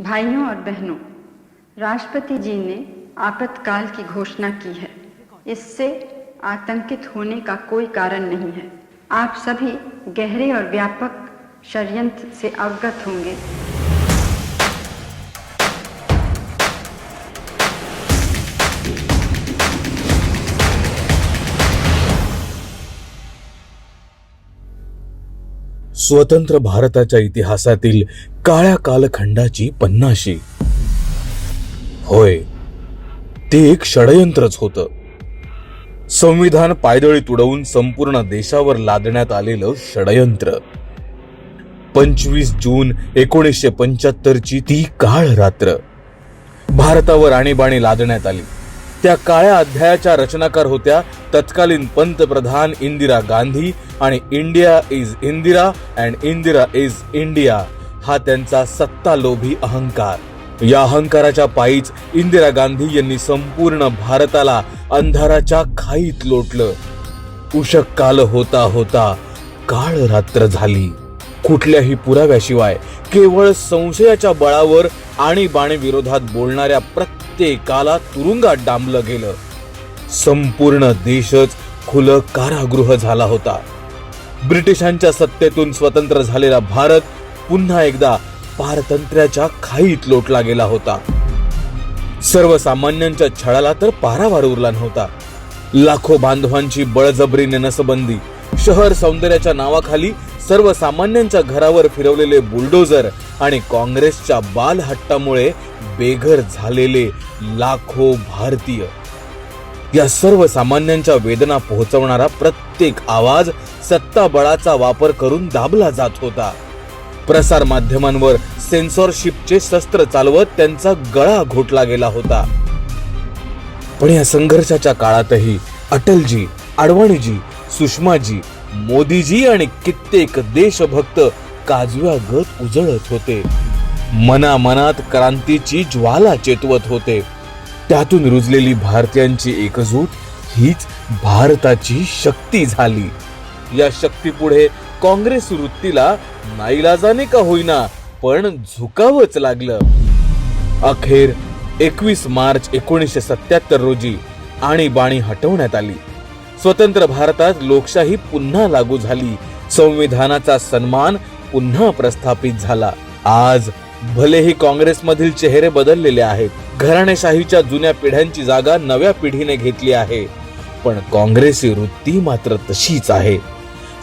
भाइयों और बहनों, राष्ट्रपति जी ने आपातकाल की घोषणा की है। इससे आतंकित होने का कोई कारण नहीं है। आप सभी गहरे और व्यापक षड्यंत्र से अवगत होंगे। स्वतंत्र भारताच्या इतिहासातील काळ्या कालखंडाची पन्नाशी. होय ते एक षडयंत्रच होतं. संविधान पायदळी तुडवून संपूर्ण देशावर लादण्यात आलेलं षडयंत्र. पंचवीस जून एकोणीसशे पंच्याहत्तरची ती काळ रात्र. भारतावर आणीबाणी लादण्यात आली. त्या काळ्या अध्यायाच्या रचनाकार होत्या तत्कालीन पंतप्रधान इंदिरा गांधी आणि India is Indira and Indira is India. हा त्यांचा सत्ता लोभी अहंकार. या अहंकाराच्या पायीच इंदिरा गांधी यांनी संपूर्ण भारताला अंधाराच्या खाईत लोटलं. उषक काल होता होता काळ रात्र झाली. कुठल्याही पुराव्याशिवाय केवळ संशयाच्या बळावर आणीबाणी विरोधात बोलणाऱ्या प्रत्येकाला तुरुंगात डांबलं गेलं. संपूर्ण देशच खुलं कारागृह झाला होता. ब्रिटिशांच्या सत्तेतून स्वतंत्र झालेला भारत पुन्हा एकदा पारतंत्र्याच्या खाईत लोटला गेला होता. सर्वसामान्यांच्या छळाला तर पारावार उरला नव्हता. लाखो बांधवांची बळजबरीने नसबंदी शहर सौंदर्याच्या नावाखाली सर्वसामान्यांच्या घरावर फिरवलेले बुलडोजर आणि काँग्रेसच्या बालहट्टामुळे बेघर झालेले लाखो भारतीय. या सर्वसामान्यांच्या वेदना पोहोचवणारा प्रत्येक आवाज सत्ता बळाचा वापर करून दाबला जात होता. प्रसार माध्यमांवर सेन्सॉरशिपचे शस्त्र चालवत त्यांचा गळा घोटला गेला होता. पण या संघर्षाच्या काळातही अटलजी अडवाणीजी सुषमाजी मोदीजी आणि कित्येक देशभक्त काजव्यागत उजळत होते. मनामनात क्रांतीची ज्वाला चेतवत होते. त्यातून रुजलेली भारतीयांची एकजूट हीच भारताची शक्ती झाली. या शक्तीपुढे काँग्रेस वृत्तीला नाईलाजाने का होईना पण झुकावंच लागलं. अखेर एकवीस मार्च एकोणीसशे सत्याहत्तर रोजी आणीबाणी हटवण्यात आली. स्वतंत्र भारतात लोकशाही पुन्हा लागू झाली. संविधानाचा सन्मान पुन्हा प्रस्थापित झाला. आज भलेही काँग्रेसमधील चेहरे बदललेले आहेत घराणेशाहीच्या जुन्या पिढ्यांची जागा नव्या पिढीने घेतली आहे पण काँग्रेसी वृत्ती मात्र तशीच आहे.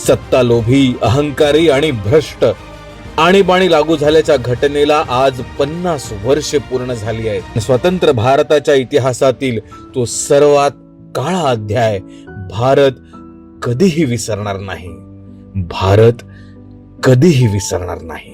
सत्तालोभी अहंकारी आणि भ्रष्ट आणीबाणी लागू झाल्याच्या घटनेला आज पन्नास वर्षे पूर्ण झाली आहेत. स्वतंत्र भारताच्या इतिहासातील तो सर्वात काळा अध्याय भारत कधीही विसरणार नाही. भारत कधीही विसरणार नाही.